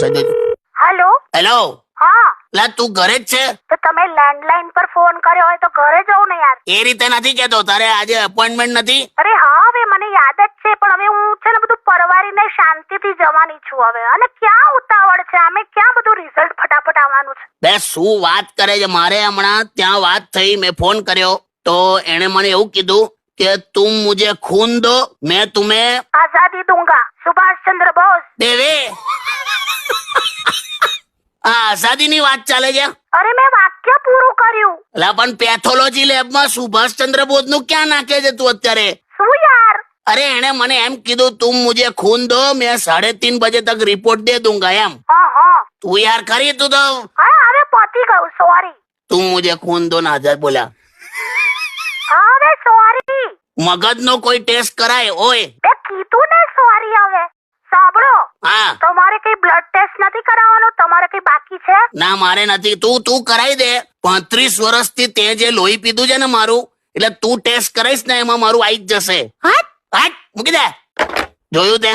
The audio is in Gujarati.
સજજ હેલો? હેલો હા. તું ઘરે જ છે? તો તમે લેન્ડલાઈન પર ફોન કર્યો હોય તો ઘરે જવું ને યાર. એ રીતે નથી કેતો. તારે આજે અપોઇન્ટમેન્ટ નથી? અરે હા હવે મને યાદ જ છે પણ હવે હું છે ને બધું પરવારીને શાંતિથી જવાની છું હવે. અને ક્યાં ઉતાવળ છે? અમે ક્યાં બધું રિઝલ્ટ ફટાફટ આવવાનું છે? બે શું વાત કરે છે? મારે હમણાં ત્યાં વાત થઈ મેં ફોન કર્યો. તો એને મને એવું કીધું કે તું મુજે ખૂન દો મેં તુમે આઝાદી દૂંગા. સુભાષ ચંદ્ર બોઝ. દેવે. આ આઝાદીની વાત ચાલે છે? અરે મેં વાક્ય પૂરું કર્યું. લા પણ પેથોલોજી લેબમાં સુભાષ ચંદ્ર બોઝનું ક્યાં નાખે છે તું અત્યારે? શું યાર? અરે એણે મને એમ કીધું તું મુજે ખૂન દો મેં સાડે તીન બજે તક રિપોર્ટ દે દૂંગા એમ. તું યાર કરી તું તો? હવે પતી ગયું સોરી તું મુજે ખૂન દો ના આઝાદ બોલા હવે સોરી મગજનો કોઈ ટેસ્ટ કરાય ઓય. કીધું ને સોરી હવે. સાંભળો. હા. તો મારે કઈ બ્લડ નથી કરાવવાનો? તમારે કઈ બાકી છે? ના મારે નથી. તું તું કરાવી દે. પાંત્રીસ વર્ષથી તે જે લોહી પીધું છે ને મારું એટલે તું ટેસ્ટ કરાઈશ ને એમાં મારું આવી જ જશે. હા હાટ! મૂકી દે. જોયું તે?